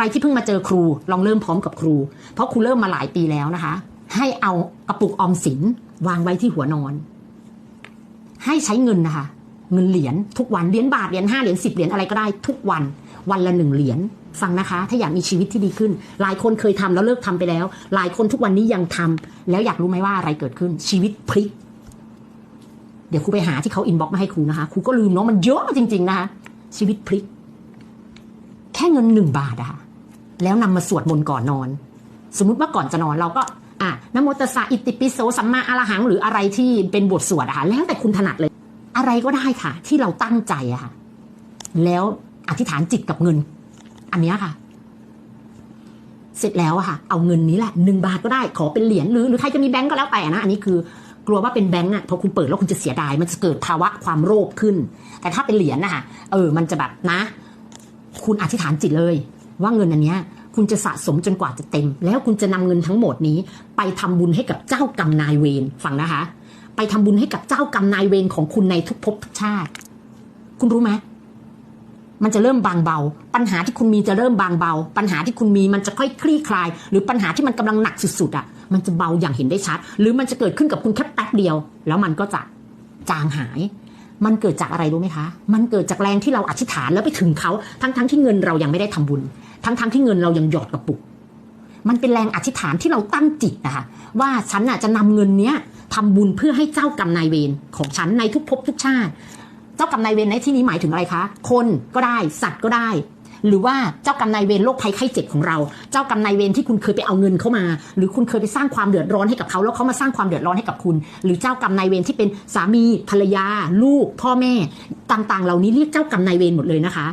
รที่เพิ่งมาเจอครูลองเริ่มพร้อมกับครู เพราะครูเริ่มมาหลายปีแล้วนะคะ ให้เอากระปุกออมสินวางไว้ที่หัวนอน ให้ใช้เงินนะคะ เงินเหรียญทุกวันเหรียญบาทเหรียญห้าเหรียญสิบเหรียญอะไรก็ได้ทุกวัน วันละหนึ่งเหรียญฟังนะคะ ถ้าอยากมีชีวิตที่ดีขึ้น หลายคนเคยทำแล้วเลิกทำไปแล้ว หลายคนทุกวันนี้ยังทำแล้วอยากรู้ไหมว่าอะไรเกิดขึ้น ชีวิตพลิก เดี๋ยวครูไปหาที่เขาอินบ็อกมาให้ครูนะคะครูก็ลืมเนาะมันเยอะจริง ๆ นะคะชีวิตพลิก แค่เงินหนึ่งบาทอะค่ะ แล้วนำมาสวดมนต์ก่อนนอน สมมุติว่าก่อนจะนอนเราก็อะนะโมตัสสะอิติปิโสสัมมาอรหังหรืออะไรที่เป็นบทสวดอะค่ะแล้วแต่คุณถนัดเลย อะไรก็ได้ค่ะ ที่เราตั้งใจอะค่ะ แล้วอธิษฐานจิตกับเงิน อันนี้ค่ะ เสร็จแล้วอะค่ะ เอาเงินนี้แหละหนึ่งบาทก็ได้ขอเป็นเหรียญหรือหรือใครจะมีแบงก์ก็แล้วแต่นะ อันนี้คือกลัวว่าเป็นแบงก์อะพอคุณเปิดแล้วคุณจะเสียดาย มันจะเกิดภาวะความโลภขึ้น แต่ถ้าเป็นเหรียญนะคะเออ มันจะแบบนะ คุณอธิษฐานจิตเลย ว่าเงินอันเนี้ยคุณจะสะสมจนกว่าจะเต็ม แล้วคุณจะนำเงินทั้งหมดนี้ ไปทำบุญให้กับเจ้ากรรมนายเวรฟังนะคะ ไปทำบุญให้กับเจ้ากรรมนายเวรของคุณในทุกภพทุกชาติ คุณรู้ไหมมันจะเริ่มบางเบา ปัญหาที่คุณมีจะเริ่มบางเบา ปัญหาที่คุณมีมันจะค่อยคลี่คลาย หรือปัญหาที่มันกำลังหนักสุดๆอะ มันจะเบาอย่างเห็นได้ชัด หรือมันจะเกิดขึ้นกับคุณแค่แป๊บเดียว แล้วมันก็จะจางหาย มันเกิดจากอะไรรู้ไหมคะ มันเกิดจากแรงที่เราอธิษฐานแล้วไปถึงเขาทั้งๆทที่เงินเรายังไม่ได้ทำบุญ ทั้งๆทที่เงินเรายังหยอดกระปุก มันเป็นแรงอธิษฐานที่เราตั้งจิตนะคะว่าฉันน่ะจะนำเงินเนี้ยทำบุญเพื่อให้เจ้ากรรมนายเวรของฉันในทุกภพทุกชาติ เจ้ากรรมนายเวรในที่นี้หมายถึงอะไรคะ คนก็ได้สัตว์ก็ได้ หรือว่าเจ้ากรรมนายเวรโรคภัยไข้เจ็บของเรา เจ้ากรรมนายเวรที่คุณเคยไปเอาเงินเข้ามา หรือคุณเคยไปสร้างความเดือดร้อนให้กับเขาแล้วเขามาสร้างความเดือดร้อนให้กับคุณ หรือเจ้ากรรมนายเวรที่เป็นสามีภรรยา ลูก พ่อแม่ ต่างๆ เหล่านี้เรียกเจ้ากรรมนายเวรหมดเลยนะคะ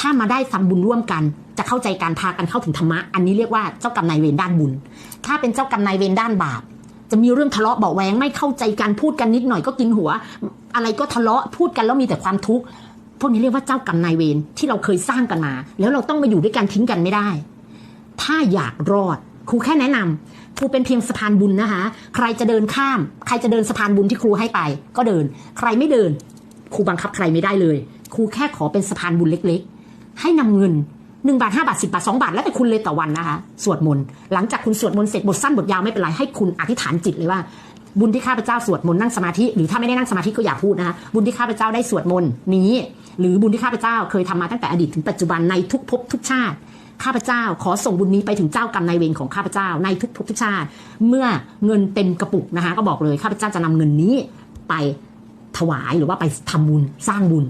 ถ้ามาได้ทำบุญร่วมกัน จะเข้าใจการพากันเข้าถึงธรรมะอันนี้เรียกว่าเจ้ากรรมนายเวรด้านบุญ ถ้าเป็นเจ้ากรรมนายเวรด้านบาปจะมีเรื่องทะเลาะเบาแวงไม่เข้าใจกันพูดกันนิดหน่อยก็กินหัว อะไรก็ทะเลาะพูดกันแล้วมีแต่ความทุกข์ พวกนี้เรียกว่าเจ้ากรรมนายเวรที่เราเคยสร้างกันมา แล้วเราต้องมาอยู่ด้วยกันทิ้งกันไม่ได้ ถ้าอยากรอดครูแค่แนะนำครูเป็นเพียงสะพานบุญนะคะ ใครจะเดินข้าม ใครจะเดินสะพานบุญที่ครูให้ไป ก็เดิน ใครไม่เดินครูบังคับใครไม่ได้เลย ครูแค่ขอเป็นสะพานบุญเล็กๆ ให้นำเงินหนึ่งบาทห้าบาทสิบาทสองบาท แล้วแต่คุณเลยต่อวันนะคะ สวดมนต์หลังจากคุณสวดมนต์เสร็จบทสั้นบทยาวไม่เป็นไรให้คุณอธิษฐานจิตเลยว่า บุญที่ข้าพเจ้าสวดมนต์นั่งสมาธิหรือถ้าไม่ได้นั่งสมาธิก็อย่าพูดนะคะบุญที่ข้าพเจ้าได้สวดมนต์นี้ หรือบุญที่ข้าพเจ้าเคยทำมาตั้งแต่อดีตถึงปัจจุบันในทุกภพทุกชาติข้าพเจ้าขอส่งบุญนี้ไปถึงเจ้ากรรมนายเวรของข้าพเจ้าในทุกภพทุกชาติ เมื่อเงินเต็มกระปุกนะคะ ก็บอกเลยข้าพเจ้าจะนำเงินนี้ไปถวายหรือว่าไปทำบุญสร้างบุญ